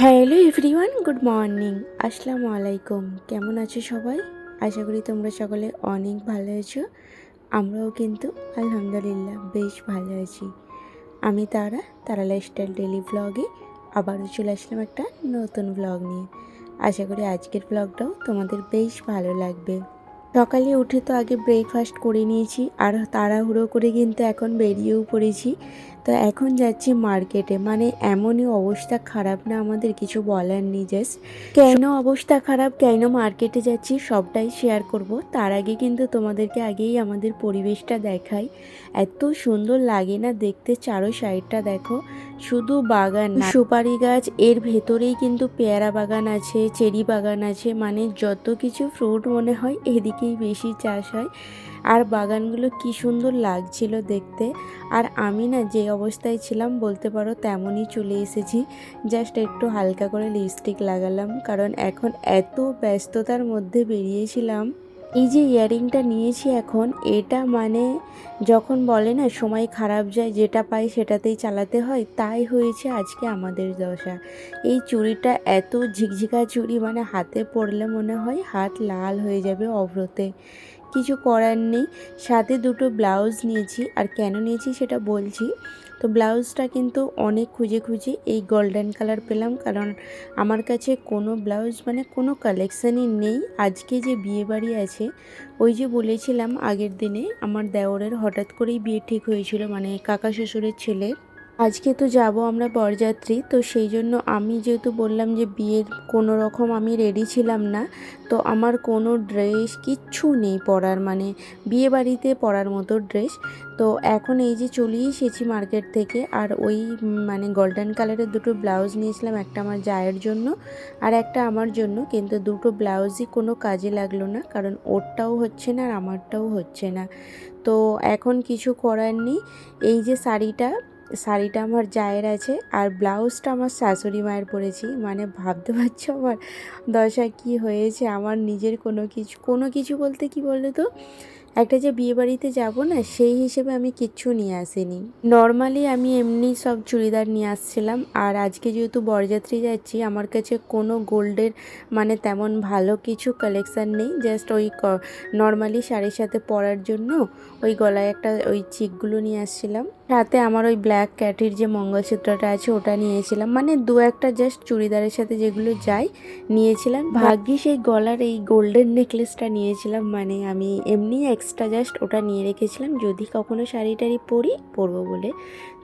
Hello everyone, good morning. আসসালামু আলাইকুম। কেমন আছো সবাই? আশা করি তোমরা সকলে অনেক ভালো আছো। আমরাও কিন্তু আলহামদুলিল্লাহ বেশ ভালো আছি। আমি তারা তারা লাইফস্টাইল ডেলি ব্লগে আবারও চলে আসলাম একটা নতুন ব্লগ নিয়ে। আশা করি আজকের ব্লগটাও তোমাদের বেশ ভালো লাগবে। সকালে উঠে তো আগে ব্রেকফাস্ট করে নিয়েছি, আর তাড়াহুড়ো করে কিন্তু এখন বেরিয়েও পড়েছি। তো এখন যাচ্ছি মার্কেটে মানে এমনই অবস্থা, খারাপ না আমাদের কিছু বলার নেই জাস্ট কেন অবস্থা খারাপ, কেন মার্কেটে যাচ্ছি, সবটাই শেয়ার করব। তার আগে কিন্তু তোমাদেরকে আগেই আমাদের পরিবেশটা দেখাই। এত সুন্দর লাগে না, দেখতে চারো সাইডটা দেখো। শুধু বাগান না, সুপারি গাছ, এর ভেতরেই কিন্তু পেয়ারা বাগান আছে, চেরি বাগান আছে মানে যত কিছু ফ্রুট মনে হয় এদিকেই বেশি চাষ হয়। আর বাগানগুলো কি সুন্দর লাগছিল দেখতে। আর আমি না যে অবস্থায় ছিলাম, বলতে পারো তেমনই চলে এসেছি। জাস্ট একটু হালকা করে লিপস্টিক লাগালাম, কারণ এখন এত ব্যস্ততার মধ্যে বেরিয়েছিলাম। এই যে ইয়ারিংটা নিয়েছি এখন, এটা মানে যখন বলে না, সময় খারাপ যায়, যেটা পাই সেটাতেই চালাতে হয়, তাই হয়েছে আজকে আমাদের দশা। এই চুড়িটা এত ঝিকঝিকা চুড়ি মানে হাতে পড়লে মনে হয় হাত লাল হয়ে যাবে অভ্রতে। কিছু করার নেই, সাথে দুটো ব্লাউজ নিয়েছি, আর কেন নিয়েছি সেটা বলছি। তো ব্লাউজটা কিন্তু অনেক খুঁজে খুঁজে এই গোল্ডেন কালার পেলাম। কারণ আমার কাছে কোনো ব্লাউজ মানে কোনো কালেকশানই নেই। আজকে যে বিয়ে বাড়ি আছে, ওই যে বলেছিলাম আগের দিনে, আমার দেওরের হঠাৎ করেই বিয়ে ঠিক হয়েছিল। মানে কাকা শ্বশুরের ছেলের। আজকে তো যাব আমরা বরযাত্রী, তো সেই জন্য আমি যেহেতু বললাম যে বিয়ের কোনো রকম আমি রেডি ছিলাম না, তো আমার কোনো ড্রেস কিচ্ছু নেই পরার মানে বিয়ে বাড়িতে পরার মতো ড্রেস তো এখন এই যে চলে এসেছি মার্কেট থেকে, আর ওই মানে গোল্ডেন কালারের দুটো ব্লাউজ নিয়েছিলাম, একটা আমার জায়ের জন্য আর একটা আমার জন্য, কিন্তু দুটো ব্লাউজই কোনো কাজে লাগল না, কারণ ওরটাও হচ্ছে না আর আমারটাও হচ্ছে না। তো এখন কিছু করার নেই, এই যে শাড়িটা শাড়িটা আমার জায়ের আছে আর ব্লাউজটা আমার শাশুড়ি মায়ের পরেছি। মানে ভাবতে পারছ আমার দশা কি হয়েছে? আমার নিজের কোনো কিছু কোনো কিছু বলতে কি বলতো? তো একটা যে বিয়ে বাড়িতে যাব না, সেই হিসেবে আমি কিচ্ছু নিয়ে আসিনি। নর্মালি আমি এমনি সব চুড়িদার নিয়ে আসছিলাম আর আজকে যেহেতু বরযাত্রী যাচ্ছি, আমার কাছে কোনো গোল্ডের মানে তেমন ভালো কিছু কালেকশান নেই। জাস্ট ওই নর্মালি শাড়ির সাথে পরার জন্য ওই গলায় একটা ওই চিকগুলো নিয়ে আসছিলাম। সাথে আমার ওই ব্ল্যাক ক্যাটির যে মঙ্গলসূত্রটা আছে ওটা নিয়েছিলাম। মানে দু একটা জাস্ট চুড়িদারের সাথে যেগুলো যায় নিয়েছিলাম। ভাগ্যি সেই গলার এই গোল্ডেন নেকলেসটা নিয়েছিলাম। মানে আমি এমনি এক্সট্রা জাস্ট ওটা নিয়ে রেখেছিলাম। যদি কখনো শাড়ি টাড়ি পরি পরবো বলে।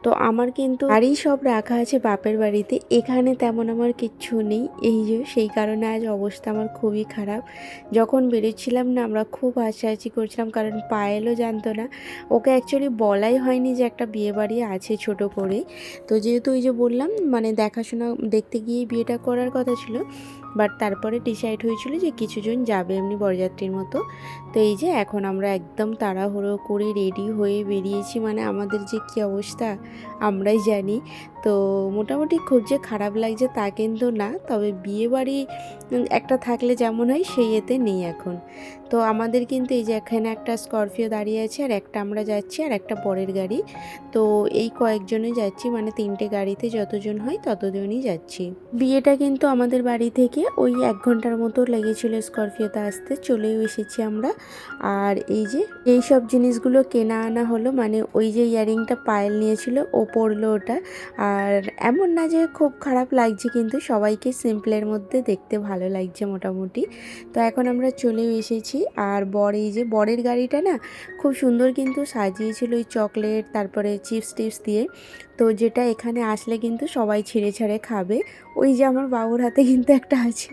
তো আমার কিন্তু আরই সব রাখা আছে বাপের বাড়িতে। এখানে তেমন আমার কিচ্ছু নেই। এই যে, সেই কারণে আজ অবস্থা আমার খুবই খারাপ। যখন বেরোচ্ছিলাম না, আমরা খুব হাসাহাসি করছিলাম, কারণ পায়েলও জানতো না। ওকে অ্যাকচুয়ালি বলাই হয়নি যে একটা বিয়ে বাড়ি আছে ছোট করে তো যেহেতু ওই যে বললাম মানে দেখাশোনা, দেখতে গিয়ে বিয়েটা করার কথা ছিল বাট তারপরে ডিসাইড হয়েছিল যে কিছুজন যাবে এমনি বরযাত্রীর মতো। তো এই যে এখন আমরা একদম তাড়াহুড়ো করে রেডি হয়ে বেরিয়েছি মানে আমাদের যে কী অবস্থা, আমরাই জানি। তো মোটামুটি খুব যে খারাপ লাগছে তা কিন্তু না। তবে বিয়ে বাড়ি একটা থাকলে যেমন হয়, সেই এতে নেই এখন। তো আমাদের কিন্তু এই যে এখানে একটা স্করপিও দাঁড়িয়ে আছে, আর একটা আমরা যাচ্ছি, আর একটা পরের গাড়ি। তো এই কয়েকজনে যাচ্ছি মানে তিনটে গাড়িতে যতজন হয় ততজনই যাচ্ছি। বিয়েটা কিন্তু আমাদের বাড়ি থেকে ওই এক ঘণ্টার মতো লেগেছিল স্করপিওতে আসতে, চলেও এসেছি আমরা। আর এই যে, এই সব জিনিসগুলো কেনা আনা হলো মানে ওই যে ইয়ারিংটা পায়েল নিয়েছিল, ও পড়ল ওটা। আর এমন না যে খুব খারাপ লাগছে, কিন্তু সবাইকে সিম্পলের মধ্যে দেখতে ভালো লাগছে মোটামুটি। তো এখন আমরা চলেও এসেছি। আর বর এই যে বরের গাড়িটা না খুব সুন্দর কিন্তু সাজিয়েছিল ওই চকলেট, তারপরে চিপস টিপস দিয়ে। তো যেটা এখানে আসলে কিন্তু সবাই ছিঁড়ে ছাড়ে খাবে। ওই যে আমার বাবুর হাতে কিন্তু একটা আছে।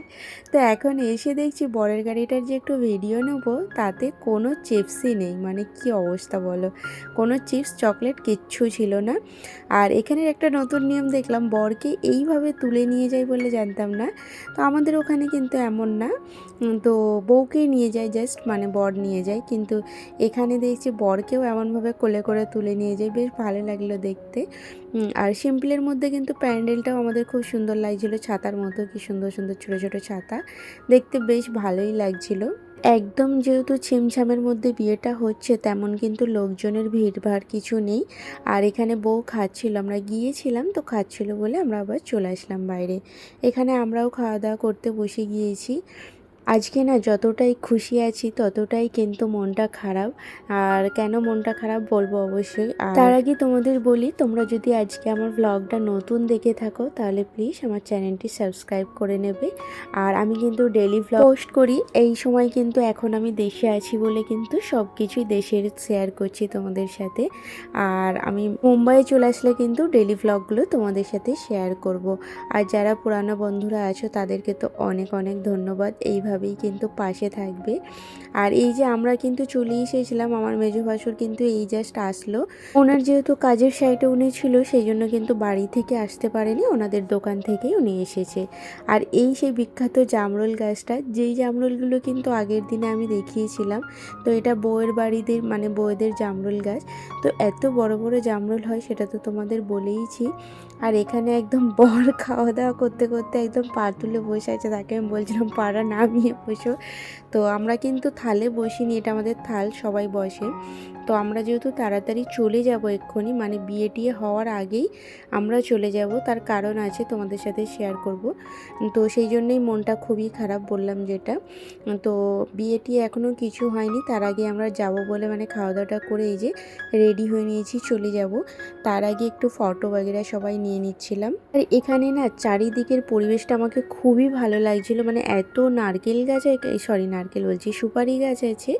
তো এখন এসে দেখছি বরের গাড়িটার যে একটু ভিডিও নেব, তাতে কোনো চিপসই নেই। মানে কি অবস্থা বলো? কোনো চিপস, চকলেট কিচ্ছু ছিল না। আর এখানের একটা নতুন নিয়ম দেখলাম, বরকে এইভাবে তুলে নিয়ে যায় বলে জানতাম না। তো আমাদের ওখানে কিন্তু এমন না। তো বউকেই নিয়ে যায় জাস্ট মানে বর নিয়ে যায়। কিন্তু এখানে দেখছি বরকেও এমনভাবে কোলে করে তুলে নিয়ে যায়। বেশ ভালো লাগল দেখতে। আর সিম্পলের মধ্যে কিন্তু প্যান্ডেলটাও আমাদের খুব সুন্দর লাগছিল। ছাতার মতো কি সুন্দর সুন্দর ছোটো ছোটো ছাতা। দেখতে বেশ ভালোই লাগছিল। একদম যেহেতু ছিমছামের মধ্যে বিয়েটা হচ্ছে, তেমন কিন্তু লোকজনের ভিড়ভাড় কিছু নেই। আর এখানে বউ খাচ্ছিল, আমরা গিয়েছিলাম তো খাচ্ছিল বলে আমরা আবার চলে আসলাম বাইরে। এখানে আমরাও খাওয়া দাওয়া করতে বসে গিয়েছি। আজকে না যতটাই খুশি আছি, ততটাই কিন্তু মনটা খারাপ। আর কেন মনটা খারাপ বলব অবশ্যই। তার আগে তোমাদের বলি, তোমরা যদি আজকে আমার ব্লগটা নতুন দেখে থাকো, তাহলে প্লিজ আমার চ্যানেলটি সাবস্ক্রাইব করে নেবে। আর আমি কিন্তু ডেলি ভ্লগ পোস্ট করি, এই সময় কিন্তু এখন আমি দেশে আছি বলে কিন্তু সব কিছুই দেশের শেয়ার করছি তোমাদের সাথে। আর আমি মুম্বাইয়ে চলে আসলে কিন্তু ডেলি ভ্লগগুলো তোমাদের সাথে শেয়ার করব। আর যারা পুরানো বন্ধুরা আছো, তাদেরকে তো অনেক অনেক ধন্যবাদ। এইভাবেই কিন্তু পাশে থাকবে। আর এই যে আমরা কিন্তু চলে এসেছিলাম, আমার মেজো ভাসুর কিন্তু এই জাস্ট আসলো। ওনার যেহেতু কাজের সাইডে উনি ছিল সেই জন্য কিন্তু বাড়ি থেকে আসতে পারেনি, ওনাদের দোকান থেকেই উনি এসেছে। আর এই সেই বিখ্যাত জামরুল গাছটা, যেই জামরুলগুলো কিন্তু আগের দিনে আমি দেখিয়েছিলাম, তো এটা বউয়ের বাড়িদের মানে বউয়েদের জামরুল গাছ। তো এত বড় বড় জামরুল হয়, সেটা তো তোমাদের বলেইছি। আর এখানে একদম বর খাওয়া দাওয়া করতে করতে একদম পা তুলে বসে আছে, তাকে আমি বলছিলাম, পাড়া নামিয়ে বসো। তো আমরা কিন্তু থালে বসিনি, এটা আমাদের থাল, সবাই বসে। তো আমরা যেহেতু তাড়াতাড়ি চলে যাব এক্ষুনি মানে বিয়ে টিয়ে হওয়ার আগেই আমরা চলে যাব, তার কারণ আছে তোমাদের সাথে শেয়ার করব। তো সেই জন্যই মনটা খুবই খারাপ বললাম যেটা। তো বিয়ে টিয়ে এখনও কিছু হয়নি, তার আগে আমরা যাব বলে মানে খাওয়া দাওয়াটা করে এই যে রেডি হয়ে নিয়েছি, চলে যাব। তার আগে একটু ফটো বগেরা সবাই নিয়ে নিচ্ছিলাম। আর এখানে না চারিদিকের পরিবেশটা আমাকে খুবই ভালো লাগছিল মানে এত নারকেল গাছ সরি নারকেল বলছি, সুপারি গাছ আছে,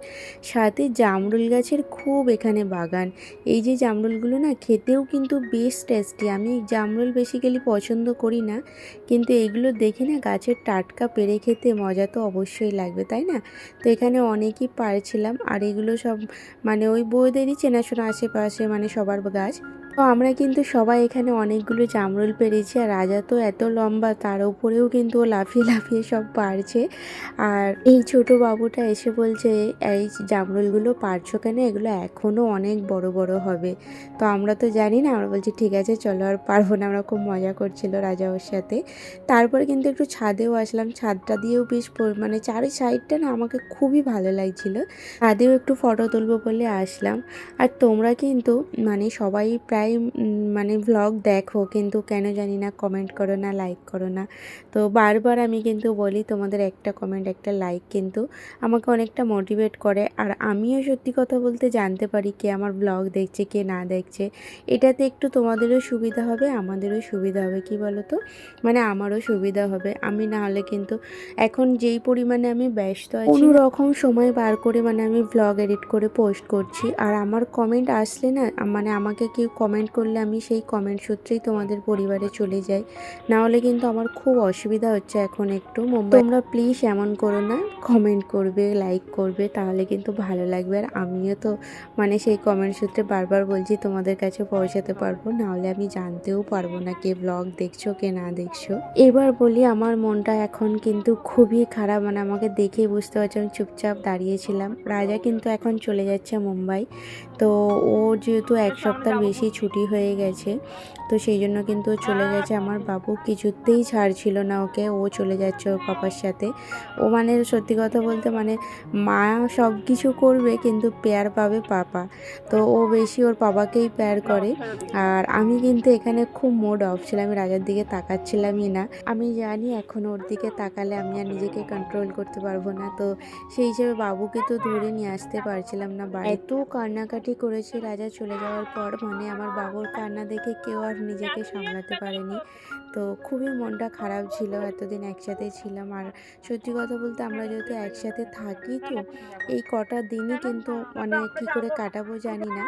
সাথে জামরুল গাছের খুব এখানে বাগান। এই যে জামরুলগুলো না, খেতেও কিন্তু বেশ টেস্টি আমি জামরুল বেসিক্যালি পছন্দ করি না, কিন্তু এগুলো দেখে না গাছের টাটকা পেরে খেতে মজা তো অবশ্যই লাগবে, তাই না? তো এখানে অনেকই পারছিলাম, আর এগুলো সব মানে ওই বউদেরই চেনাশোনা আশেপাশে মানে সবার গাছ। তো আমরা কিন্তু সবাই এখানে অনেকগুলো জামরুল পেরেছি আর রাজা তো এত লম্বা, তার উপরেও কিন্তু ও লাফিয়ে লাফিয়ে সব পারছে। আর এই ছোট বাবুটা এসে বলছে, এই জামরুলগুলো পারছ কেন? এগুলো এখনও অনেক বড় বড় হবে। তো আমরা তো জানি না, আমরা বলছি, ঠিক আছে, চলো আর পারব না। আমরা খুব মজা করছিল রাজা ওর সাথে। তারপরে কিন্তু একটু ছাদেও আসলাম। ছাদটা দিয়েও বেশ মানে চারি সাইডটা না আমাকে খুবই ভালো লাগছিল। ছাদেও একটু ফটো তুলবো বলে আসলাম। আর তোমরা কিন্তু মানে সবাই প্রায় উম, মানে ভ্লগ দেখো কিন্তু কেন জানি না কমেন্ট করো না লাইক করো না। তো বারবার আমি কিন্তু বলি তোমাদের একটা কমেন্ট একটা লাইক কিন্তু আমাকে অনেকটা মোটিভেট করে। আর আমিও সত্যি কথা বলতে জানতে পারি কে আমার ব্লগ দেখছে কে না দেখছে। এটাতে একটু তোমাদেরও সুবিধা হবে আমাদেরও সুবিধা হবে কি বলো তো মানে আমারও সুবিধা হবে। আমি না হলে কিন্তু এখন যেই পরিমাণে আমি ব্যস্ত আছি কোনো রকম সময় বার করে মানে আমি ব্লগ এডিট করে পোস্ট করছি। আর আমার কমেন্ট আসলে না মানে আমাকে কেউ কমেন্ট করলে আমি সেই কমেন্ট সূত্রেই তোমাদের পরিবারে চলে যাই। না হলে কিন্তু আমার খুব অসুবিধা হচ্ছে এখন একটু। মুম্বাই তোমরা প্লিজ এমন করো না কমেন্ট করবে লাইক করবে তাহলে কিন্তু ভালো লাগবে। আর আমিও তো মানে সেই কমেন্ট সূত্রে বারবার বলছি তোমাদের কাছে পৌঁছাতে পারব না হলে আমি জানতেও পারব না কে ব্লগ দেখছ কে না দেখছ। এবার বলি আমার মনটা এখন কিন্তু খুবই খারাপ মানে আমাকে দেখেই বুঝতে পারছি আমি চুপচাপ দাঁড়িয়েছিলাম। রাজা কিন্তু এখন চলে যাচ্ছে মুম্বাই। তো ও যেহেতু এক সপ্তাহ বেশি ছুটি হয়ে গেছে। তো সেই জন্য কিন্তু চলে গেছে। আমার বাবু কিছুতেই ছাড়ছিল না ওকে। ও চলে যাচ্ছে ওর পাপার সাথে। ও মানে সত্যি কথা বলতে মানে মা সব কিছু করবে কিন্তু পেয়ার পাবে পাপা। তো ও বেশি ওর বাবাকেই পেয়ার করে। আর আমি কিন্তু এখানে খুব মোড অফ ছিলাম। আমি রাজার দিকে তাকাচ্ছিলামই না। আমি জানি এখন ওর দিকে তাকালে আমি আর নিজেকে কন্ট্রোল করতে পারব না। তো সেই হিসেবে বাবুকে তো ধরে নিয়ে আসতে পারছিলাম না এত কান্নাকাটি করেছে রাজা চলে যাওয়ার পর মানে আমার বাবুর কান্না দেখে কেউ আর নিজেকে সামলাতে পারেনি। তো খুবই মনটা খারাপ ছিল, এতদিন একসাথে ছিলাম। আর সত্যি কথা বলতে আমরা যেহেতু একসাথে থাকি তো এই কটা দিনই কিন্তু মানে কী করে কাটাবো জানি না।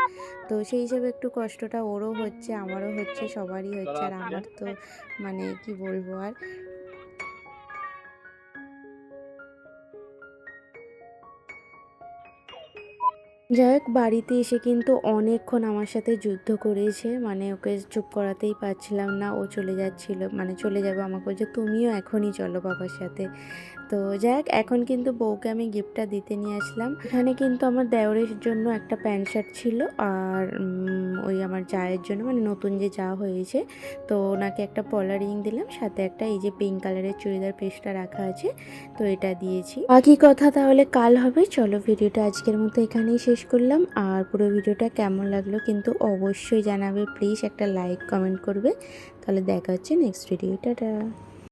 তো সেই হিসেবে একটু কষ্টটা ওরও হচ্ছে, আমারও হচ্ছে, সবারই হচ্ছে। আর আমার তো মানে কি বলব আর যাই হোক, বাড়িতে এসে কিন্তু অনেকক্ষণ আমার সাথে যুদ্ধ করেছে। মানে ওকে চুপ করাতেই পারছিলাম না, ও চলে যাচ্ছিল। মানে চলে যাবে আমাকে বলছে, তুমিও এখনই চলো বাবার সাথে। তো যাই এখন কিন্তু বউকে আমি গিফটটা দিতে নিয়ে আসলাম। এখানে কিন্তু আমার দেওরের জন্য একটা প্যান্ট শার্ট ছিল আর ওই আমার জায়ের জন্য মানে নতুন যে যা হয়েছে। তো ওনাকে একটা পলা রিং দিলাম, সাথে একটা এই যে পিঙ্ক কালারের চুড়িদার পিসটা রাখা আছে, তো এটা দিয়েছি। বাকি কথা তাহলে কাল হবে, চলো ভিডিওটা আজকের মতো এখানেই শেষ করলাম। আর পুরো ভিডিওটা কেমন লাগল কিন্তু অবশ্যই জানাবে প্লিজ একটা লাইক কমেন্ট করবে। তাহলে দেখা হচ্ছে নেক্সট ভিডিও টাটা।